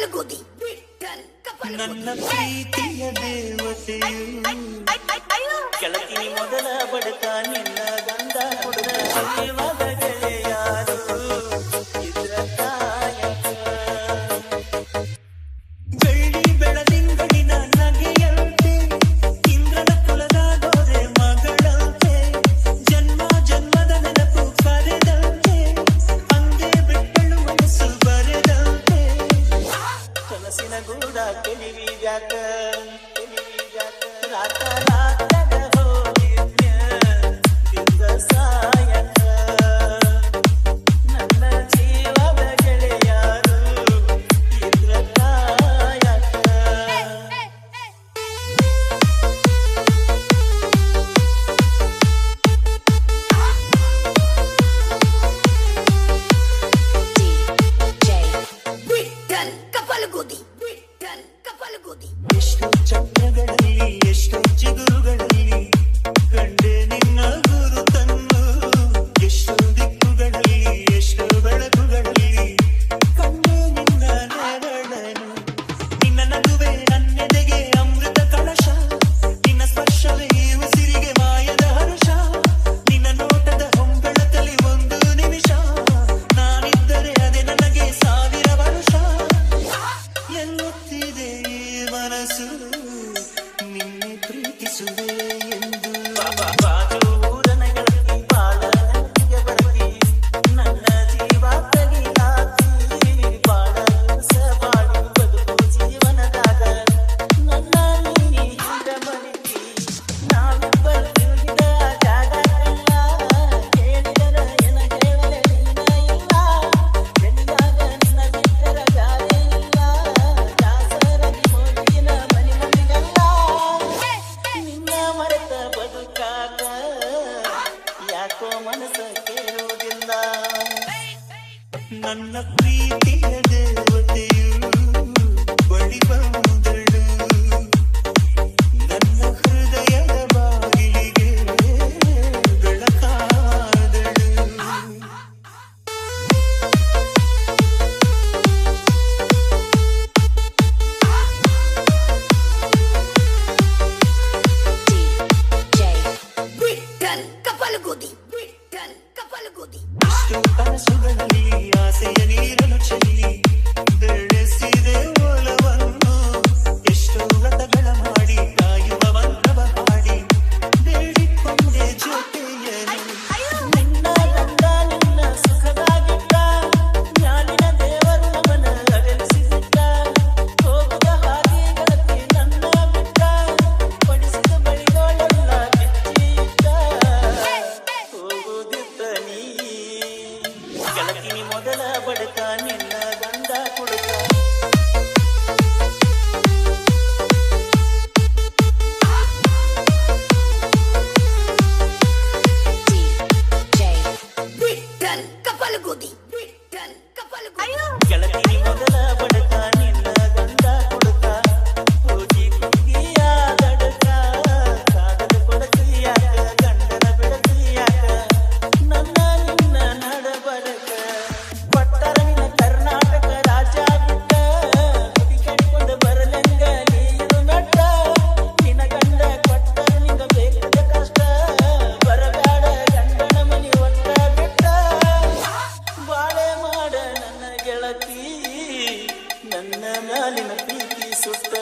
ಕಪಲ್ಗುದಿ. ನನ್ನ ಪ್ರೀತಿಯ ದೇವತೆಯು ಕೆಳತಿ ಮೊದಲ ಬಡತ ನಿನ್ನ ಗಂಧ. ಕಪಲಗುದಿ ಬಿಟ್ಟಲ್ ಕಪಲಗುದಿ ಎಷ್ಟು ಚಂದ್ರಗಳಲ್ಲಿ ಎಷ್ಟು ಚಿಗುರುಗಳಲ್ಲಿ ಕಂಡೆ ನಿನ್ನ easily. ನನ್ನ ಪ್ರೀತಿಯ ದೇವತೆಯು ಬಡಿಬ கிழக்கினி முதல படுத்தான் சுத்த